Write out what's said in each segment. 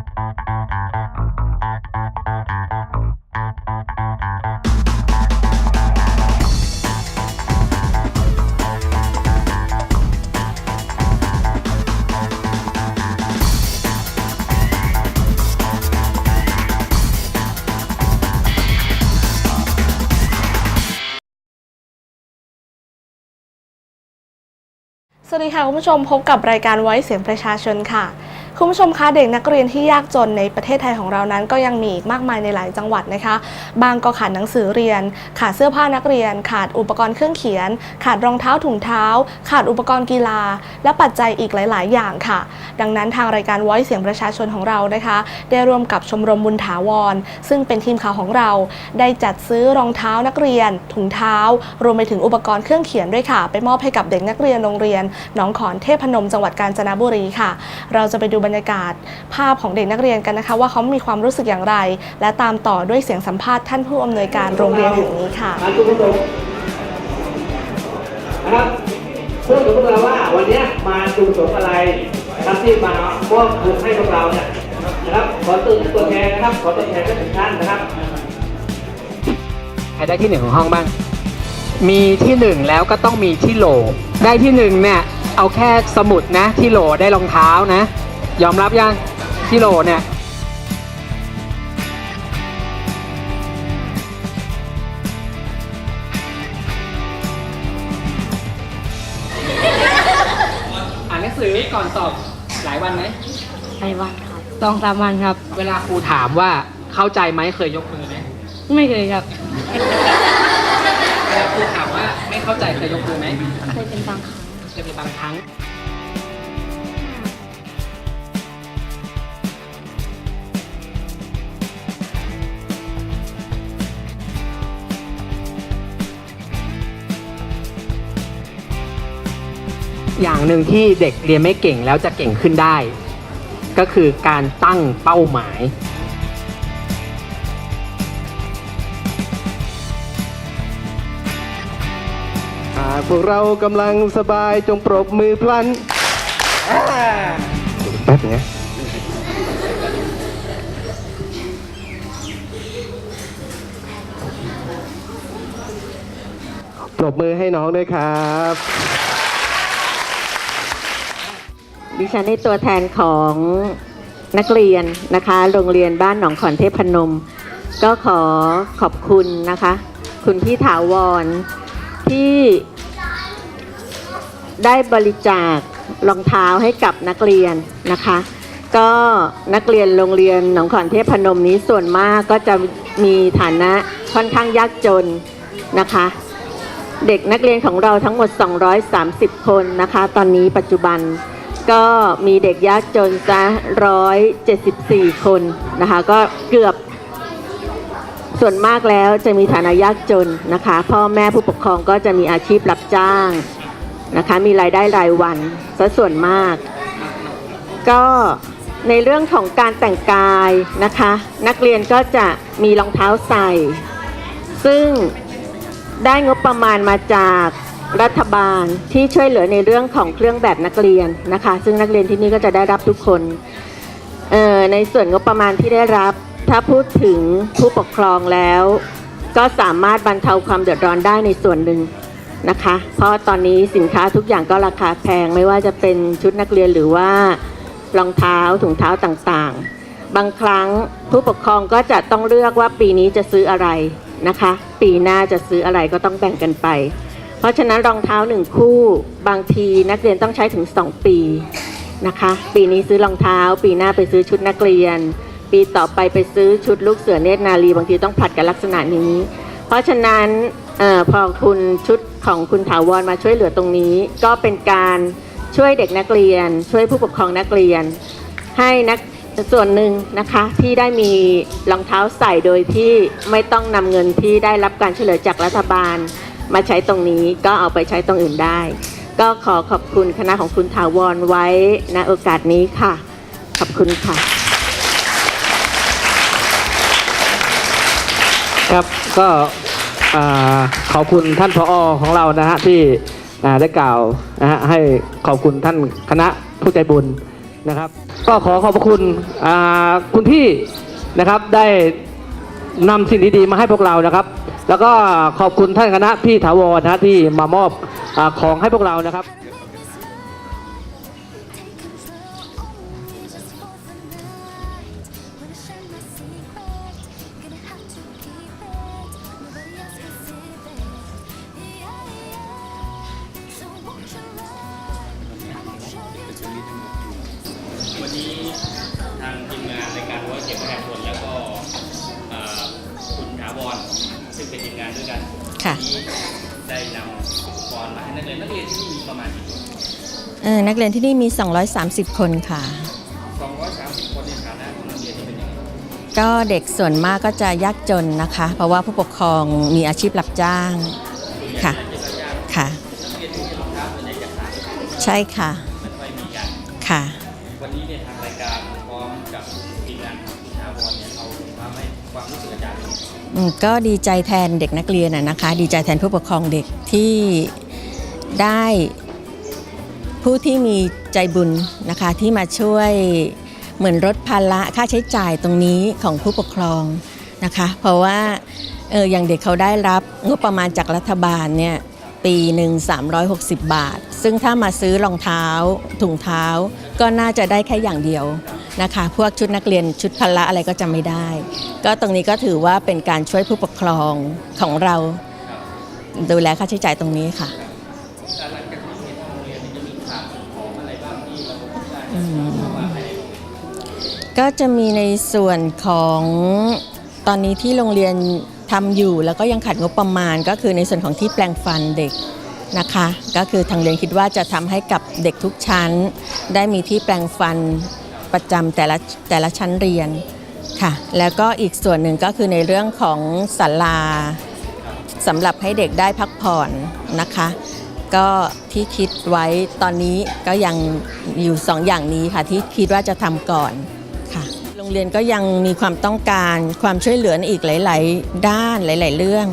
สวัสดีค่ะ คุณผู้ชมพบกับรายการไว้เสียงประชาชนค่ะ คุณผู้ชมคะเด็กนักเรียนที่ยากจนในประเทศไทยของเรานั้น ก็ยังมีอีกมากมายในหลายจังหวัดนะคะ บางก็ขาดหนังสือเรียน ขาดเสื้อผ้านักเรียน ขาดอุปกรณ์เครื่องเขียน ขาดรองเท้าถุงเท้า ขาดอุปกรณ์กีฬา และปัจจัยอีกหลาย ๆ อย่างค่ะ ดังนั้นทางรายการไว้เสียงประชาชนของเรานะคะ ได้ร่วมกับชมรมบุญถาวร ซึ่งเป็นทีมข่าวของเรา ได้จัดซื้อรองเท้านักเรียน ถุงเท้า รวมไปถึงอุปกรณ์เครื่องเขียนด้วยค่ะ ไปมอบให้กับเด็กนักเรียนโรงเรียนหนองขอนเทพนมจังหวัดกาญจนบุรีค่ะ เราจะไปดูบรรยากาศ ภาพของเด็กนักเรียนกันนะคะ ว่าเขามีความรู้สึกอย่างไร และตามต่อด้วยเสียงสัมภาษณ์ท่านผู้อำนวยการโรงเรียนแห่งนี้ค่ะมาทุกผู้ชมนะครับพูดกับพวกเราว่าวันเนี้ยมาจุสมอะไรนะครับที่มามอบทุนให้พวกเราเนี่ยนะครับขอตื่นตัวแทนนะครับ ขอตัวแทนทั้งสองท่านนะครับใครได้ที่หนึ่งของห้องบ้าง มีที่หนึ่งแล้วก็ต้องมีที่โหล ได้ที่หนึ่งเนี่ยเอาแค่สมุดนะที่โหลได้รองเท้านะ ยอมรับยังที่โหลเนี่ยอ่านหนังสือก่อนสอบหลายวันไหมไปวัดครับสองสามวันครับ เวลาครูถามว่าเข้าใจไหมเคยยกมือไหมไม่เคยครับเวลาครูถามว่าไม่เข้าใจเคยยกมือไหมเคยเป็นบางครั้งเคยเป็นบางครั้ง อย่างหนึ่งที่เด็กเรียนไม่เก่งแล้วจะเก่งขึ้นได้ ก็คือการตั้งเป้าหมาย หากพวกเรากำลังสบายจงปรบมือพลันอ่าแป๊บนึงนะปรบมือให้น้องด้วยครับ ดิฉันในตัวแทนของนักเรียนนะคะ โรงเรียนบ้านหนองขอนเทพพนม ก็ขอขอบคุณนะคะ คุณพี่ถาวรที่ได้บริจาครองเท้าให้กับนักเรียนนะคะ ก็นักเรียนโรงเรียนหนองขอนเทพนมนี้ส่วนมากก็จะมีฐานะค่อนข้างยากจนนะคะ เด็กนักเรียนของเราทั้งหมด 230 คนนะคะ ตอนนี้ปัจจุบัน ก็มีเด็กยากจนซะ174คนนะคะ ก็เกือบส่วนมากแล้วจะมีฐานะยากจนนะคะ พ่อแม่ผู้ปกครองก็จะมีอาชีพรับจ้างนะคะ มีรายได้รายวันซะส่วนมาก ก็ในเรื่องของการแต่งกายนะคะ นักเรียนก็จะมีรองเท้าใส่ ซึ่งได้งบประมาณมาจาก รัฐบาลที่ช่วยเหลือในเรื่องของเครื่องแบบนักเรียนนะคะ ซึ่งนักเรียนที่นี่ก็จะได้รับทุกคนในส่วนงบประมาณที่ได้รับ ถ้าพูดถึงผู้ปกครองแล้ว ก็สามารถบรรเทาความเดือดร้อนได้ในส่วนหนึ่งนะคะ เพราะตอนนี้สินค้าทุกอย่างก็ราคาแพงไม่ว่าจะเป็นชุดนักเรียนหรือว่ารองเท้าถุงเท้าต่างๆ บางครั้งผู้ปกครองก็จะต้องเลือกว่าปีนี้จะซื้ออะไรนะคะ ปีหน้าจะซื้ออะไรก็ต้องแบ่งกันไป เพราะฉะนั้นรองเท้าหนึ่งคู่บางทีนักเรียนต้องใช้ถึง 2 ปีนะคะ ปีนี้ซื้อรองเท้า ปีหน้าไปซื้อชุดนักเรียน ปีต่อไปไปซื้อชุดลูกเสือเนตรนารีบางทีต้องผลัดกันลักษณะนี้ เพราะฉะนั้นออพอคุณชุดของคุณถาวรมาช่วยเหลือตรงนี้ ก็เป็นการช่วยเด็กนักเรียน ช่วยผู้ปกครองนักเรียน ให้นักส่วนหนึ่งนะคะที่ได้มีรองเท้าใส่โดยที่ไม่ต้องนำเงินที่ได้รับการช่วยเหลือจากรัฐบาล มาใช้ตรงนี้ก็เอาไปใช้ตรงอื่นได้ ก็ขอขอบคุณคณะของคุณถาวรไว้ณโอกาสนี้ค่ะ ขอบคุณค่ะ ครับก็อ่าขอบคุณท่านพอของเรานะฮะที่อ่าได้กล่าวนะฮะให้ขอบคุณท่านคณะผู้ใจบุญนะครับ ก็ขอขอบพระคุณอ่าคุณพี่นะครับได้นำสิ่งดีๆมาให้พวกเรานะครับ แล้วก็ขอบคุณท่านคณะพี่ถาวรนะที่มามอบอของให้พวกเรานะครับ เออนักเรียนที่นี่มี 230 คนค่ะ 230 คนในฐานะของนักเรียนที่เป็นยังไงก็เด็กส่วนมากก็จะยากจนนะคะ เพราะว่าผู้ปกครองมีอาชีพรับจ้างค่ะค่ะ ใช่ค่ะค่ะวันนี้เนี่ยทางรายการพร้อมกับทีมงานของคุณถาวรเนี่ยเอามาให้ความรู้สึกอาจารย์เป็นยังไงอืมก็ดีใจแทนเด็กนักเรียนนะนะคะ ดีใจแทนผู้ปกครองเด็กที่ได้ ผู้ที่มีใจบุญนะคะที่มาช่วยเหมือนลดภาระค่าใช้จ่ายตรงนี้ของผู้ปกครองนะคะ เพราะว่าเอออย่างเด็กเขาได้รับงบประมาณจากรัฐบาลเนี่ยปีหนึ่ง360 บาท ซึ่งถ้ามาซื้อรองเท้าถุงเท้า ก็น่าจะได้แค่อย่างเดียวนะคะ พวกชุดนักเรียนชุดพละอะไรก็จะไม่ได้ ก็ตรงนี้ก็ถือว่าเป็นการช่วยผู้ปกครองของเรา ดูแลค่าใช้จ่ายตรงนี้ค่ะอืม ก็จะมีในส่วนของตอนนี้ที่โรงเรียนทำอยู่ แล้วก็ยังขาดงบประมาณ ก็คือในส่วนของที่แปลงฟันเด็กนะคะ ก็คือทางเรียนคิดว่าจะทำให้กับเด็กทุกชั้น ได้มีที่แปลงฟันประจำแต่ละแต่ละชั้นเรียนค่ะ แล้วก็อีกส่วนหนึ่งก็คือในเรื่องของศาลาสำหรับให้เด็กได้พักผ่อนนะคะ ก็ที่คิดไว้ตอนนี้ก็ยังอยู่สองอย่างนี้ค่ะที่คิดว่าจะทำก่อน เรียนก็ยังมีความต้องการความช่วยเหลือนอีกหลาย ๆ ด้านหลาย ๆ เรื่อง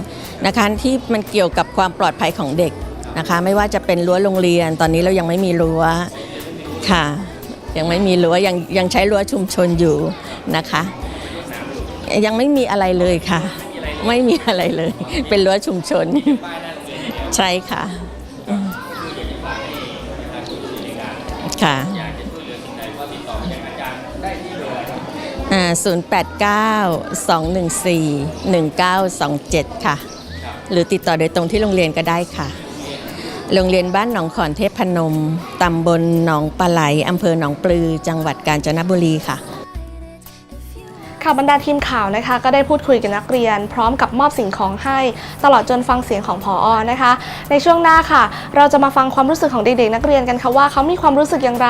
นะคะที่มันเกี่ยวกับความปลอดภัยของเด็กนะคะไม่ว่าจะเป็นรั้วโรงเรียน ตอนนี้เรายังไม่มีรั้วค่ะ ยังไม่มีรั้วยังยังใช้รั้วชุมชนอยู่นะคะ ยังไม่มีอะไรเลยค่ะ ไม่มีอะไรเลย เป็นรั้วชุมชน ใช่ค่ะค่ะ 089-214-1927 ค่ะ หรือติดต่อโดยตรงที่โรงเรียนก็ได้ค่ะ โรงเรียนบ้านหนองขอนเทพพนม ตำบลหนองปลาไหล อำเภอหนองปลือ จังหวัดกาญจนบุรีค่ะ ค่ะบรรดาทีมข่าวนะคะ ก็ได้พูดคุยกับนักเรียน พร้อมกับมอบสิ่งของให้ ตลอดจนฟังเสียงของพออนะคะ ในช่วงหน้าค่ะ เราจะมาฟังความรู้สึกของเด็กๆนักเรียนกันค่ะว่าเขามีความรู้สึกอย่างไร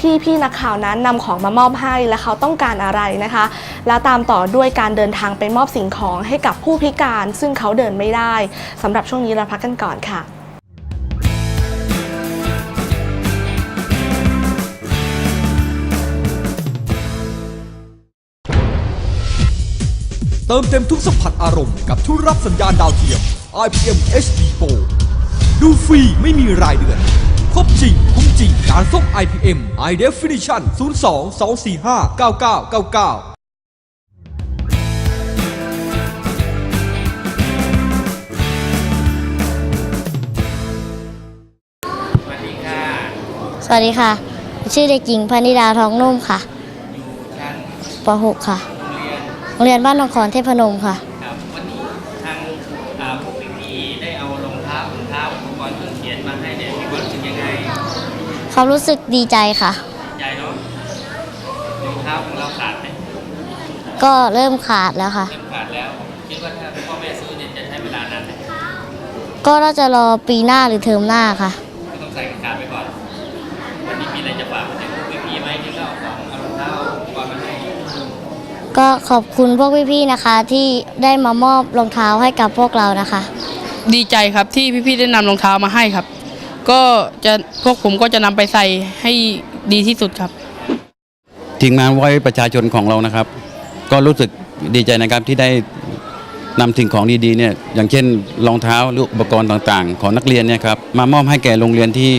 ที่พี่นักข่าวนั้นนำของมามอบให้ และเขาต้องการอะไรนะคะ แล้วตามต่อด้วยการเดินทางไปมอบสิ่งของให้กับผู้พิการ ซึ่งเขาเดินไม่ได้สำหรับช่วงนี้เราพักกันก่อนค่ะ เติมเต็มทุกสัมผัสอารมณ์กับทุกรับสัญญาณดาวเทียม IPM HD Pro ดูฟรีไม่มีรายเดือน ครบจริง คุ้มจริง การส่ง IPM High Definition 02 245 9999สวัสดีค่ะสวัสดีค่ะ ชื่อเด็กหญิงพนิดาทองนุ่มค่ะชั้นป .6 ค่ะ โรงเรียนโรงเรียนบ้านหนองขอนเทพนมค่ะ ครับวันนี้ทางอ่าพวกพี่ๆได้เอารองเท้าถุงเท้าอุปกรณ์เครื่องเขียนมาให้เนี่ยมีความรู้สึกยังไงความรู้สึกดีใจค่ะ ใหญ่เนาะรองเท้าของเราขาดไหมก็เริ่มขาดแล้วค่ะ เริ่มขาดแล้วคิดว่าถ้าพ่อแม่ซื้อเนี่ยจะใช้เวลานานไหมก็น่าจะรอปีหน้าหรือเทอมหน้าค่ะ ก็ต้องใส่ขาดไปก่อน วันนี้มีอะไรจะฝากไปถึ ก็ขอบคุณพวกพี่ๆนะคะ ที่ได้มามอบรองเท้าให้กับพวกเรานะคะ ดีใจครับที่พี่ๆได้นำรองเท้ามาให้ครับ ก็จะพวกผมก็จะนำไปใส่ให้ดีที่สุดครับ ทีมงานไว้ประชาชนของเรานะครับ ก็รู้สึกดีใจนะครับที่ได้นำสิ่งของดีๆเนี่ยอย่างเช่นรองเท้าหรืออุปกรณ์ต่างๆ ของนักเรียนเนี่ยครับมามอบให้แก่โรงเรียนที่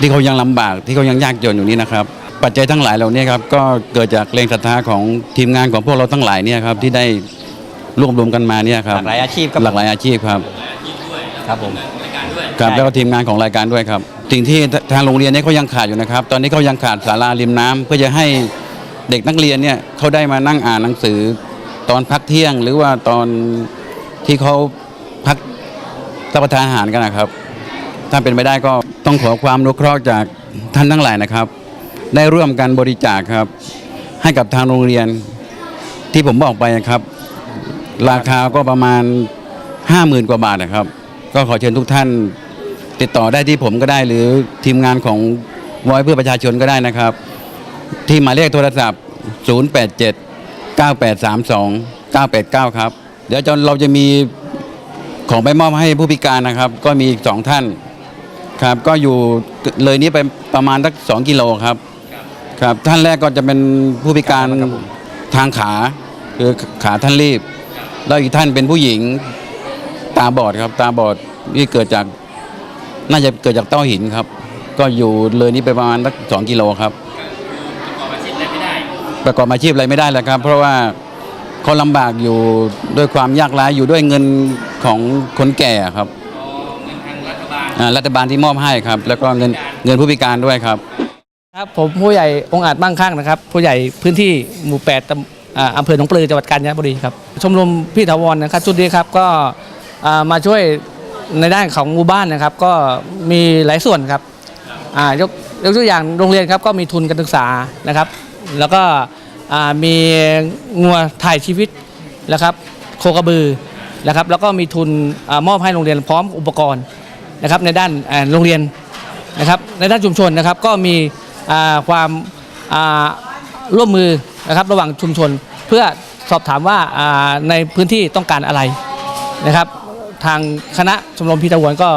ที่เขายังลำบากที่เขายังยากจนอยู่นี้นะครับ ปัจจัยทั้งหลายเหล่านี้ครับก็เกิดจากแรงศรัทธาของทีมงานของพวกเราทั้งหลายเนี่ยครับที่ได้รวบรวมกันมาเนี่ยครับหลากหลายอาชีพครับหลากหลายอาชีพครับครับผมครับแล้วก็ทีมงานของรายการด้วยครับ สิ่งที่ทางโรงเรียนเนี่ยเขายังขาดอยู่นะครับ ตอนนี้เขายังขาดศาลาริมน้ำเพื่อจะให้เด็กนักเรียนเนี่ยเขาได้มานั่งอ่านหนังสือ ตอนพักเที่ยง หรือว่าตอนที่เขาพักรับประทานอาหารกันนะครับ ถ้าเป็นไปได้ก็ต้องขอความอนุเคราะห์จากท่านทั้งหลายนะครับ ได้ร่วมกันบริจาคครับ ให้กับทางโรงเรียนที่ผมบอกไปนะครับ ราคาก็ประมาณ 50,000 กว่าบาทนะครับ ก็ขอเชิญทุกท่าน ติดต่อได้ที่ผมก็ได้หรือทีมงานของวอยเพื่อประชาชนก็ได้นะครับ ที่หมายเลขโทรศัพท์ 087 9832 989 ครับ เดี๋ยวจะเราจะมีของไปมอบให้ผู้พิการนะครับ ก็มีอีกสองท่านครับ ก็อยู่เลยนี้ไปประมาณสักสองกิโลครับ ครับท่านแรกก็จะเป็นผู้พิการทางขาคือขาท่านรีบ แล้วอีกท่านเป็นผู้หญิงตาบอดครับ ตาบอดนี่เกิดจากน่าจะเกิดจากเต้าหินครับ ก็อยู่เลยนี้ไปประมาณสักสองกิโลครับประกอบอาชีพอะไรไม่ได้แล้วครับ เพราะว่าเขาลำบากอยู่ด้วยความยากไร้อยู่ด้วยเงินของคนแก่ครับอ่ารัฐบาลที่มอบให้ครับ แล้วก็เงินเงินผู้พิการด้วยครับ ครับผมผู้ใหญ่องค์อาจมั่งคั่งนะครับ ผู้ใหญ่พื้นที่หมู่8ตำอ่าอำเภอหนองปลือจังหวัดกาญจนบุรีครับชมรมพี่ถาวรนะครับชุดนี้ครับก็มาช่วยในด้านของหมู่บ้านนะครับ ก็มีหลายส่วนครับยกยกตัวอย่างโรงเรียนครับก็มีทุนการศึกษานะครับ แล้วก็มีงัวถ่ายชีวิตนะครับ โคกระบือนะครับ แล้วก็มีทุนอมอบให้โรงเรียนพร้อมอุปกรณ์นะครับ ในด้านโรงเรียนนะครับ ในด้านชุมชนนะครับ ก็มี ความร่วมมือนะครับระหว่างชุมชน เพื่อสอบถามว่าในพื้นที่ต้องการอะไรนะครับ ทางคณะชมรมพิทาวนก็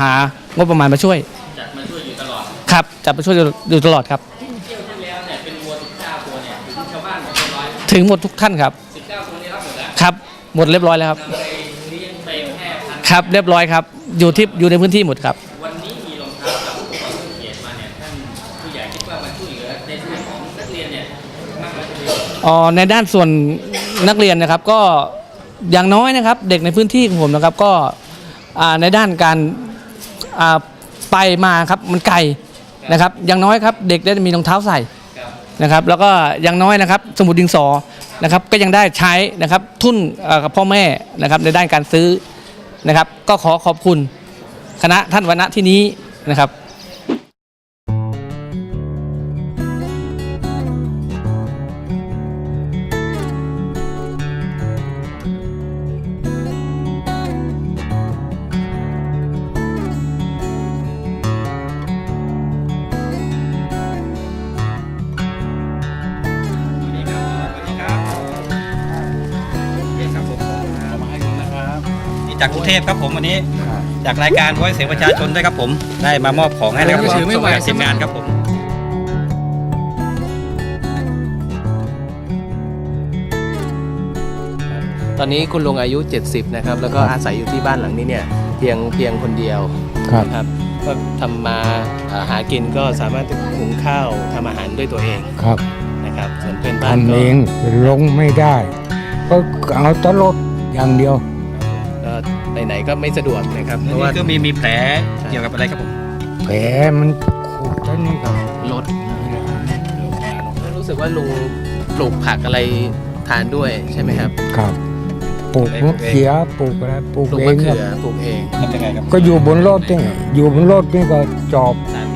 หางบประมาณมาช่วยจัดมาช่วยอยู่ตลอดครับจะมาช่วยอยู่ตลอดครับเที่ยวที่แล้วเนี่ยเป็นวัว19ตัวเนี่ยถึงชาวบ้านหมดเรียบร้อยถึงหมดทุกท่านครับ19ตัวนี้รับหมดแล้วครับหมดเรียบร้อยแล้วครับ ครับเรียบร้อยครับอยู่ที่อยู่ในพื้นที่หมดครับ อ๋อในด้านส่วนนักเรียนนะครับก็อย่างน้อยนะครับเด็กในพื้นที่ของผมนะครับก็อ่าในด้านการอ่าไปมาครับมันไกลนะครับอย่างน้อยครับเด็กได้มีรองเท้าใส่นะครับแล้วก็อย่างน้อยนะครับสมุดดินสอนะครับก็ยังได้ใช้นะครับทุนเอ่อกับพ่อแม่นะครับในด้านการซื้อนะครับก็ขอขอบคุณคณะท่านวรรณะที่นี้นะครับ เทพครับผมวันนี้จากรายการไว้เสียงประชาชนด้วยครับผม ได้มามอบของให้นะครับผมส่งจากทีมงานครับผมตอนนี้คุณลุงอายุ 70 นะครับ แล้วก็อาศัยอยู่ที่บ้านหลังนี้เนี่ยเพียงเพียงคนเดียวครับนะครับก็ทำมาอ่าหากินก็สามารถหุงข้าวทำอาหารด้วยตัวเองครับนะครับส่วนเพื่อนบ้านทำก็เองลงไม่ได้ ก็เอาแตลดอย่างเดียวก็ ไปไหนก็ไม่สะดวกนะครับ เพนี่ราะว่าก็มีมีแผลเกี่ยวกับอะไรครับผม แผลมันขูดแล้วนี่ครับรถรู้สึกว่าลุงปลูกผักอะไรทานด้วยใช่ไหมครับครับปลูกมะเขือปลูกอะไรปลูกปลูกเอมะงคเขืรับอปลูกเองทำยังไงครับก็อยู่บนรถนี่อยู่บนรถนี่ก็จอบสาธิ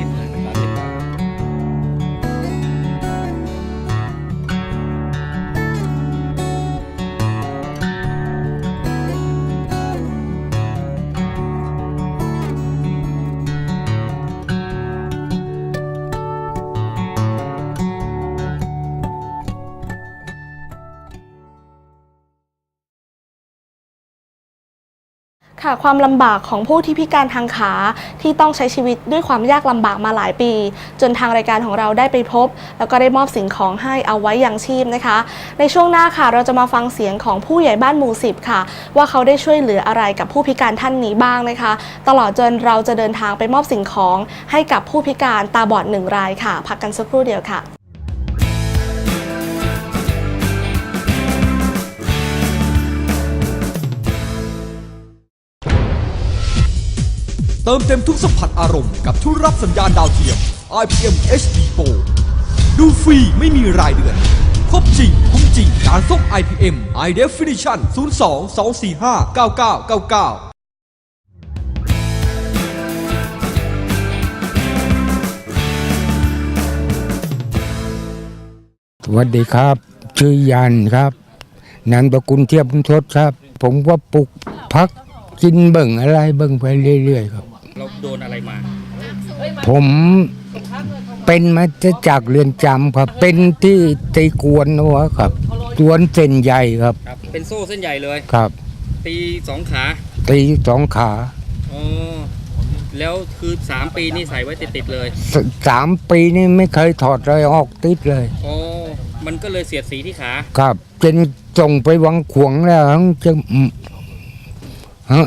ค่ะความลำบากของผู้ที่พิการทางขาที่ต้องใช้ชีวิตด้วยความยากลำบากมาหลายปี จนทางรายการของเราได้ไปพบ แล้วก็ได้มอบสิ่งของให้เอาไว้อยังชีพนะคะ ในช่วงหน้าค่ะเราจะมาฟังเสียงของผู้ใหญ่บ้านหมู่สิบค่ะ ว่าเขาได้ช่วยเหลืออะไรกับผู้พิการท่านนี้บ้างนะคะ ตลอดจนเราจะเดินทางไปมอบสิ่งของให้กับผู้พิการตาบอดหนึ่งรายค่ะ พักกันสักครู่เดียวค่ะ เติมเต็มทุกสัมผัสอารมณ์กับทุกรับสัญญาณดาวเทียม IPM HD Pro ดูฟรีไม่มีรายเดือน ครบจริง คุ้มจริง การส่ง IPM High Definition 02 245 9999สวัสดีครับ ชื่อยันครับนามสกุลเทียบทศครับ ผมก็ปลูกพักกินเบิ่งอะไรเบิ่งไปเรื่อยๆครับ เราโดนอะไรมา ผมเป็นมาจากเรือนจำครับ เป็นที่ตีกวนนัวครับกวนเส้นใหญ่ครับ ครับ เป็นโซ่เส้นใหญ่เลยครับ ตีสองขา ตีสองขาอ๋อแล้วคือสามปีนี่ใส่ไว้ติดๆเลยสสามปีนี่ไม่เคยถอดอะไรออกติดเลยอ๋อมันก็เลยเสียดสีที่ขา ครับจนส่งไปวังขวงแล้วเขาจะอืมเขา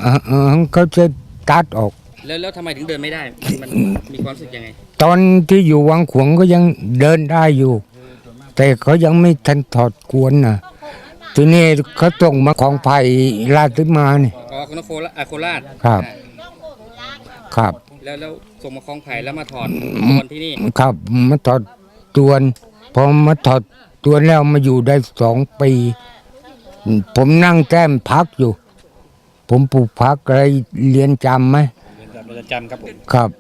เขาจะตัดออก แล้วแล้วทำไมถึงเดินไม่ได้ มันมีความรู้สึกยังไง ตอนที่อยู่วังขวงก็ยังเดินได้อยู่ แต่เขายังไม่ทันถอดกวนนะทีนี้เขาส่งมาของไผ่ราชมาเนี่ย อ๋อคนโคราชอะโคราชครับครับ แล้วแล้วส่งมาคลองไผ่แล้วมาถอดตอนที่นี่ ครับมาถอดตวนพอมาถอดตวนแล้วมาอยู่ได้สองปี ผมนั่งแต้มพักอยู่ ผมปลูกพักอะไรเรียนจำไหม เรือนจำครับผมครับ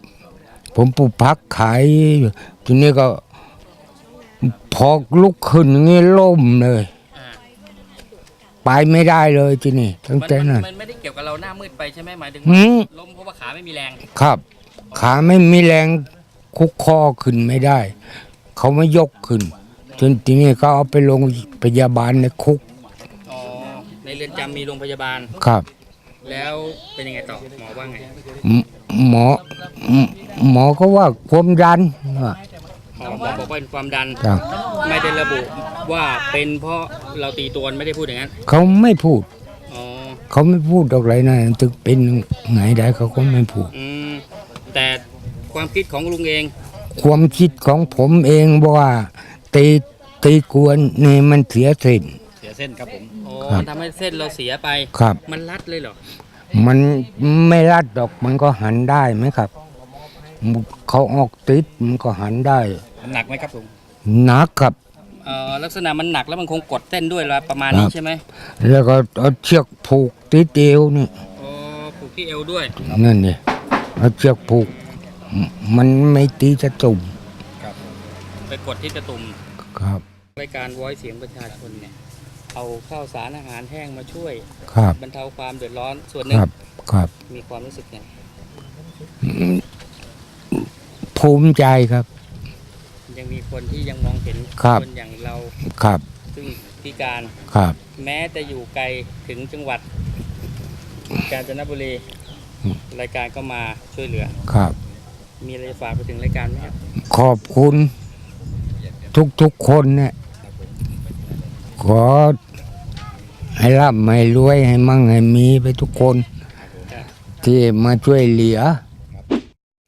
ผมปลูกพักขายอยู่ทีนี้ก็ พอลุกขึ้นอย่างนี้ล่มเลยไปไม่ได้เลยทีนี้ตั้งมันแต่มันนั้น มันไม่ได้เกี่ยวกับเราหน้ามืดไปใช่ไหมหมายถึงหืม ล้มเพราะว่าขาไม่มีแรง ครับ ขาไม่มีแรงคุกคอขึ้นไม่ได้ เขาไม่ยกขึ้น จนทีนี้ก็เอาไปโรงพยาบาลในคุกอ๋อ ในเรือนจำมีโรงพยาบาล ครับ แล้วเป็นยังไงต่อหมอว่าไงหมอหมอก็ว่าความดันว่าอ๋อหมอบอกว่าเป็นความดัน ครับ ไม่ได้ระบุว่าเป็นเพราะเราตีตัวไม่ได้พูดอย่างนั้นเขาไม่พูด อ๋อเขาไม่พูดอะไรนะถึงเป็นไงได้เขาก็ไม่พูด อืมแต่ความคิดของลุงเอง ความคิดของผมเองว่าตีตีกวนนี่มันเสียเส้นเสีย เส้นครับผมอ๋อครับ มันทำให้เส้นเราเสียไป ครับ มันรัดเลยเหรอ มันไม่รัดดอกมันก็หันได้ไหมครับ เขาออกติดมันก็หันได้มันหนักไหมครับผมหนักครับ เอ่อลักษณะมันหนักแล้วมันคงกดเส้นด้วยละประมาณนี้ครับ ใช่ไหมแล้วก็เอาเชือกผูกติดเอวนี่อ๋อผูกที่เอวด้วย นั่นนี่เอาเชือกผูกมันไม่ตีจะตุ่มไปกดที่ตะตุ่มครับ รายการว้อยเสียงประชาชนเนี่ย เอาข้าวสารอาหารแห้งมาช่วยครับบรรเทาความเดือดร้อนส่วนหคนึ่งรับครับมีความรู้สึกไงภูมิใจครับ ยังมีคนที่ยังมองเห็นครับคนอย่างเราครับซึ่งพิการครับ แม้จะอยู่ไกลถึงจังหวัด กาญจนบุรีรายการก็มาช่วยเหลือ ครับ มีอะไรจะฝากไปถึงรายการไหมครับขอบคุณ ทุกๆคนเนี่ยขอ ให้ร่ำให้รวยให้มั่งให้มีไปทุกคน ที่มาช่วยเหลือ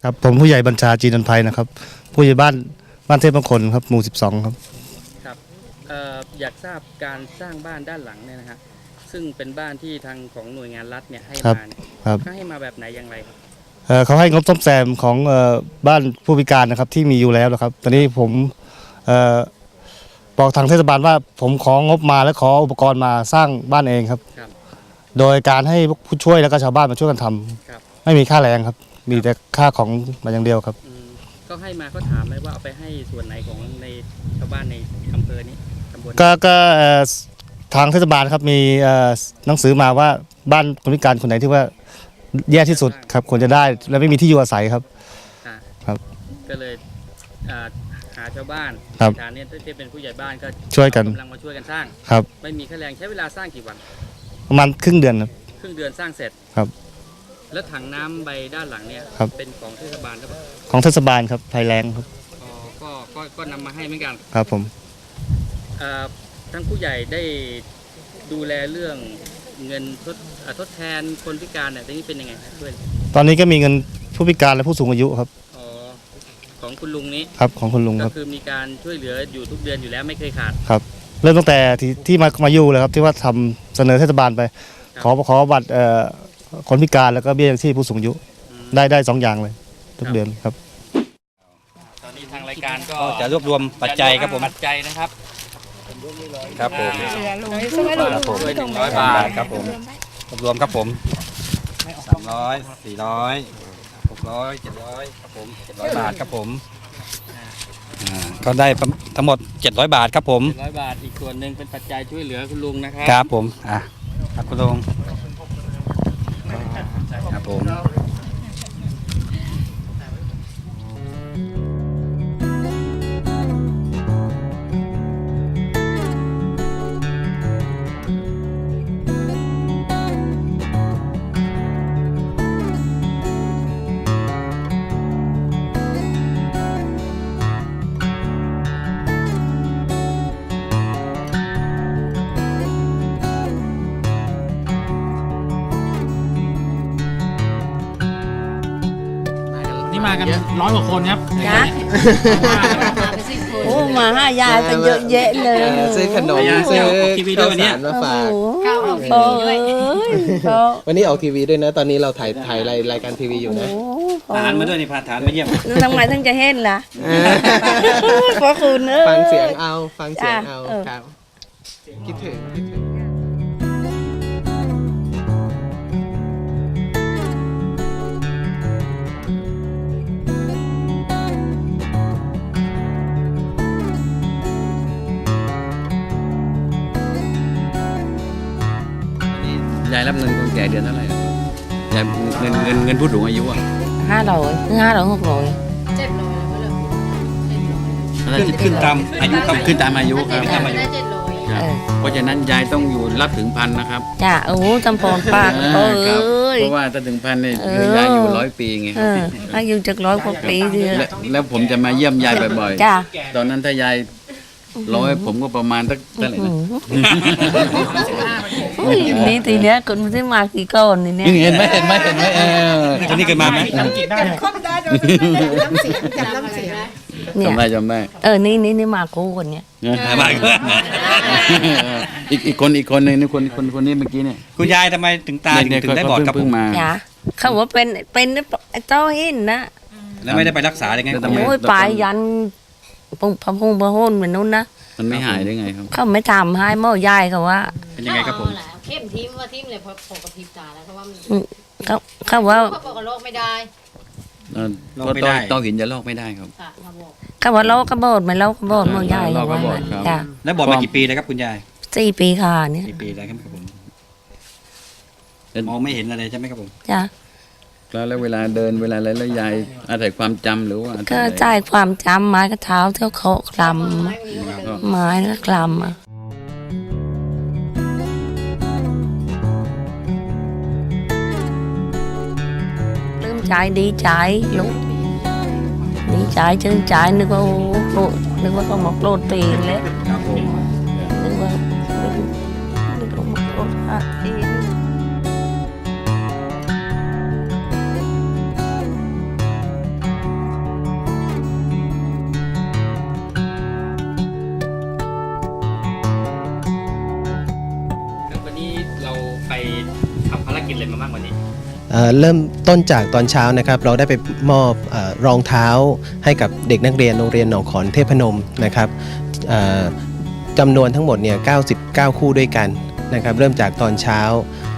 ครับผมผู้ใหญ่บัญชาจีนันภัยนะครับ ผู้ใหญ่บ้านบ้านเทพมงคลครับหมู่ 12 ครับ ครับเอ่ออยากทราบการสร้างบ้านด้านหลังเนี่ยนะฮะซึ่งเป็นบ้านที่ทางของหน่วยงานรัฐเนี่ยให้ครับ มาเนี่ยครับเขาให้มาแบบไหนอย่างไรครับเอ่อเขาให้งบซ่อมแซมของเอ่อบ้านผู้พิการนะครับที่มีอยู่แล้วนะครับ ตอนนี้ผมเอ่อ บอกทางเทศบาลว่าผมของบมาและขออุปกรณ์มาสร้างบ้านเองครับ ครับโดยการให้ผู้ช่วยแล้วก็ชาวบ้านมาช่วยกันทำครับไม่มีค่าแรงครับ มีแต่ค่าของมาอย่างเดียวครับ อืมก็ให้มาก็ถามไหมว่าเอาไปให้ส่วนไหนของในชาวบ้านในอำเภอนี้ตำบลนี้ก็ก็เอ่อทางเทศบาลครับมีเอ่อหนังสือมาว่าบ้านคนพิการคนไหนที่ว่าแย่ที่สุดครับควรจะได้และไม่มีที่อยู่อาศัยครับ อะครับ ก็เลยอ่าหา ชาวบ้านครับในฐานเนี้ที่เป็นผู้ใหญ่บ้านก็ช่วยกัน กำลังมาช่วยกันสร้าง ครับ ไม่มีค่าแรงใช้เวลาสร้างกี่วัน ประมาณครึ่งเดือนครับ ครึ่งเดือนสร้างเสร็จ ครับ แล้วถังน้ำใบด้านหลังเนี่ย ครับ เป็นของเทศบาลหรือเปล่าของเทศบาลครับภัยแรงครับอ๋อก็ก็ก็นำมาให้เหมือนกันครับผม เอ่อทั้งผู้ใหญ่ได้ดูแลเรื่องเงินทดเอ่อทดแทนคนพิการเนี่ยตรงนี้เป็นยังไงครับช่วยตอนนี้ก็มีเงินผู้พิการและผู้สูงอายุครับอ๋อ ของคุณลุงนี้ครับของคุณลุงคก็รับคือมีการช่วยเหลืออยู่ทุกเดือนอยู่แล้วไม่เคยขาด ครับ เริ่มตั้งแต่ที่ที่มามาอยู่เลยครับที่ว่าทำเสนอเทศบาลไปขอขอบัตรเอ่อคนพิการแล้วก็เบี้ยยังชีพผู้สูงอายุได้ได้สองอย่างเลย ทุกเดือนครับ ตอนนี้ทางรายการก็ก็จะรวบรวมปัจจัยครับผมปัจจัยนะครับครับผมครับผมด้วยหนึ่งร้อยบาทครับผมรวบรวมครับผมสามร้อยสี่ร้อยห กร้อยเจ็ดร้อยครับผมเจ็ดร้อยบาทครับผมอ่าก็ได้ประทั้งหมด 700 บาทครับผมร้อยบาทอีกส่วนหนึ่งเป็นปัจจัยช่วยเหลือคุณลุงนะครัครับผมอะครับคุณลุงครับผม กันร้อยกว่าคนครับจ้ะ โอ้มาห้ายายกันเยอะแยะเลยซื้อขนมยายซื้อออกทีวีด้วยวันเนี้ยข้าวสารมาฝากข้าวออกทีวีด้วยโอ้วันนี้ออกทีวีด้วยนะ ตอนนี้เราถ่ายถ่ายรายรายการทีวีอยู่นะทหารมาด้วยนี่พาทหารมาเยี่ยมทำไมถึงจะเห็นล่ะเพราะคุณเออ ฟังเสียงเอา ฟังเสียงเอาจ้ะเออ ครับ คิดถึงคิดถึง ยายรับเงินคนแก่เดือนเท่าไหร่ครับยายเงินเงินเงินผู้สูงอายุอะห้าร้อยห้าร้อยหกร้อยขึ้นขึ้นตามอายุครับขึ้นตามอายุครับขึ้นตามอายุครับเออเพราะฉะนั้นยายต้องอยู่รับถึงพันนะครับจ้ะโอ้จำปอนปากอ่าเอ้ครับยเพราะว่าถ้าถึงพันเนี่ยเออคือยายอยู่ร้อยปีไงคเอรับออายุจากร้อยกว่าปีเดียวและแล้วผมจะมาเยี่ยมยายบ่อยจ้ะ ๆ ตอนนั้นถ้ายาย ร้อยผมก็ประมาณสักเท่าไหร่นะอุ้ยนี่ทีเนี้ยคุณไม่ได้มากี่ก้อนนี่เนี่ยเห็นไหมเห็นไหมเห็นไหมเออคนนี้เคยมาไหมเนี่ยจำได้จำได้เออนี่นี่นี่มาคู่คนเนี่ยมาอีกอีกอีกคนอีกคนหนึ่งนี่คนคนคนนี้เมื่อกี้เนี่ยคุณยายทำไมถึงตาถึงเนี่ยถึงได้บอดครับผเพิ่งมมาจ้ะเขาว่าเป็นเป็นไอ้เจ้าหินนะแล้วไม่ได้ไปรักษาได้ไงครับโอ้ยปลายยัน ปุ่งพะพุงพะโหนเหมือนนู้นนะมันไม่หายได้ไงครับ เขาไม่ทำให้หม้อยายเขาว่าเป็นยังไงครับผมเข้มทิมว่าทิมเลยพอพอกระพริบตาแล้วเพราะว่ามันอืมเขาเขาว่าเขาบอกว่าโรคไม่ได้เอ่อลอกไม่ได้ ต้อหินจะลอกไม่ได้ครับ ค่ะเขาบอกเขาว่าโรคกระโบดไหม่โรคกระโบดหม้อยายเราเขาก็ว่าบอกครับ จ้ะแล้วบอดมากี่ปีแล้วครับคุณยายสี่ปีค่ะเนี่ยกี่ปีแล้วครับผมมองไม่เห็นอะไรใช่ไหมครับผมจ้ะ แล้วแล้วเวลาเดินเวลาอะไรแล้วยายอาศัยความจำหรือว่าอาศัยก็อะไรจ่ายความจำไม้กระเท้าเท่าเคาะคลครับำไม้ก็คลำอะปลื้มใจดีใจลูกดีใจชื่นใจนึกว่าโอ้โหนึกว่าเขามาโปรดตีนแล้วครับผม นึกว่านึกว่ามาโปรดพระตีน เริ่มต้นจากตอนเช้านะครับ เราได้ไปมอบอรองเท้าให้กับเด็กนักเรียนโรงเรียนหนองขอนเทพนมนะครับจำนวนทั้งหมดเนี่ย99 คู่ด้วยกันนะครับ เริ่มจากตอนเช้า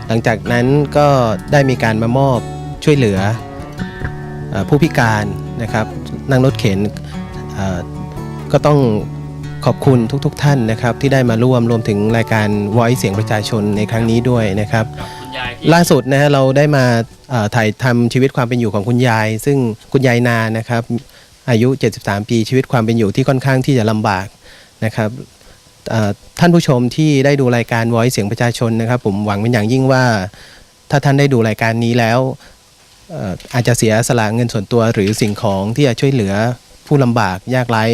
หลังจากนั้นก็ได้มีการมามอบช่วยเหลืออผู้พิการนะครับ นั่งรถเข็นก็ต้องขอบคุณทุกๆทท่านนะครับที่ได้มาร่วมรวมถึงรายการ Voice เสียงประชาชนในครั้งนี้ด้วยนะครับ ล่าสุดนะฮะเราได้มาเอ่อถ่ายทำชีวิตความเป็นอยู่ของคุณยาย ซึ่งคุณยายนานะครับ อายุ 73 ปีชีวิตความเป็นอยู่ที่ค่อนข้างที่จะลำบากนะครับเอ่อท่านผู้ชมที่ได้ดูรายการ Voice เสียงประชาชนนะครับ ผมหวังเป็นอย่างยิ่งว่า ถ้าท่านได้ดูรายการนี้แล้วเอ่ออาจจะเสียสละเงินส่วนตัวหรือสิ่งของที่จะช่วยเหลือผู้ลำบากยากไร้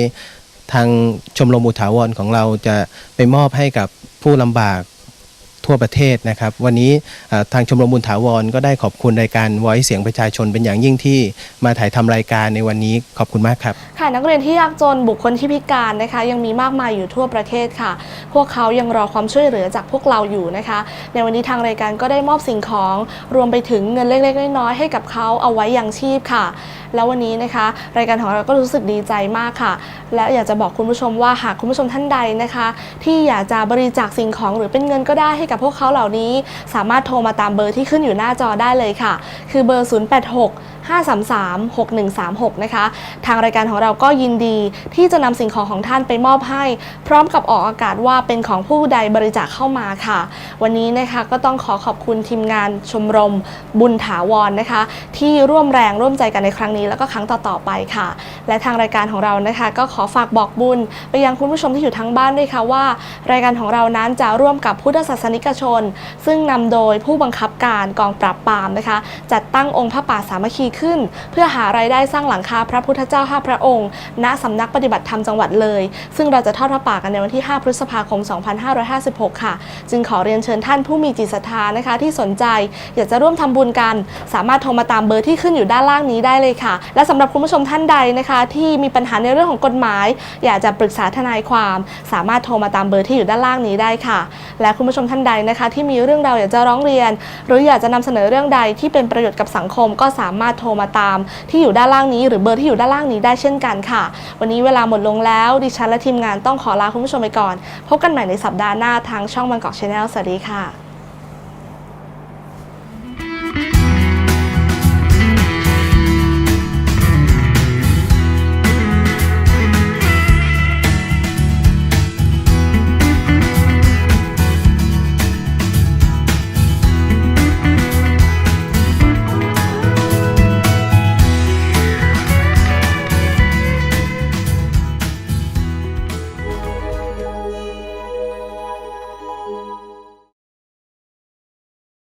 ทางชมรมอุทาวรณ์ของเราจะไปมอบให้กับผู้ลำบาก ทั่วประเทศนะครับ วันนี้ทางชมรมบุญถาวรก็ได้ขอบคุณรายการไว้เสียงประชาชนเป็นอย่างยิ่งที่มาถ่ายทำรายการในวันนี้ขอบคุณมากครับค่ะนักเรียนที่ยากจนบุคคลที่พิการนะคะ ยังมีมากมายอยู่ทั่วประเทศค่ะ พวกเขายังรอความช่วยเหลือจากพวกเราอยู่นะคะ ในวันนี้ทางรายการก็ได้มอบสิ่งของรวมไปถึงเงินเล็กๆน้อยๆให้กับเขาเอาไว้อยังชีพค่ะ แล้ววันนี้นะคะ รายการของเราก็รู้สึกดีใจมากค่ะ และอยากจะบอกคุณผู้ชมว่าหากคุณผู้ชมท่านใดนะคะ ที่อยากจะบริจาคสิ่งของหรือเป็นเงินก็ได้ให้กับพวกเขาเหล่านี้ สามารถโทรมาตามเบอร์ที่ขึ้นอยู่หน้าจอได้เลยค่ะ คือเบอร์ 086 533 6136 นะคะ ทางรายการของเราก็ยินดีที่จะนำสิ่งของของท่านไปมอบให้ พร้อมกับออกอากาศว่าเป็นของผู้ใดบริจาคเข้ามาค่ะ วันนี้นะคะก็ต้องขอขอบคุณทีมงานชมรมบุญถาวรนะคะ ที่ร่วมแรงร่วมใจกันในครั้งนี้แล้วก็ครั้งต่อๆไปค่ะ และทางรายการของเรานะคะ ก็ขอฝากบอกบุญ ไปยังคุณผู้ชมที่อยู่ทั้งบ้านด้วยค่ะว่า รายการของเรานั้นจะร่วมกับพุทธศาสนิกชน ซึ่งนำโดยผู้บังคับการกองปราบปรามนะคะ จัดตั้งองค์พระป่าสามัคคีขึ้น เพื่อหารายได้สร้างหลังคาพระพุทธเจ้าห้าพระองค์ ณสำนักปฏิบัติธรรมจังหวัดเลย ซึ่งเราจะทอดพระป่ากันในวันที่ 5 พฤษภาคม 2556 ค่ะ จึงขอเรียนเชิญท่านผู้มีจิตศรัทธานะคะ ที่สนใจอยากจะร่วมทำบุญกัน สามารถโทรมาตามเบอร์ที่ขึ้นอยู่ด้านล่างนี้ได้เลยค่ะ และสำหรับคุณผู้ชมท่านใดนะคะ ที่มีปัญหาในเรื่องของกฎหมาย อยากจะปรึกษาทนายความ สามารถโทรมาตามเบอร์ที่อยู่ด้านล่างนี้ได้ค่ะ และคุณผู้ชมท่านใดนะคะที่มีเรื่องราวอยากจะร้องเรียน หรืออยากจะนำเสนอเรื่องใดที่เป็นประโยชน์กับสังคม ก็สามารถโทรมาตาม ที่อยู่ด้านล่างนี้ หรือเบอร์ที่อยู่ด้านล่างนี้ได้เช่นกันค่ะ วันนี้เวลาหมดลงแล้วดิฉันและทีมงานต้องขอลาคุณผู้ชมไปก่อน พบกันใหม่ในสัปดาห์หน้าทางช่องบางกอกชาแนลสวัสดีค่ะ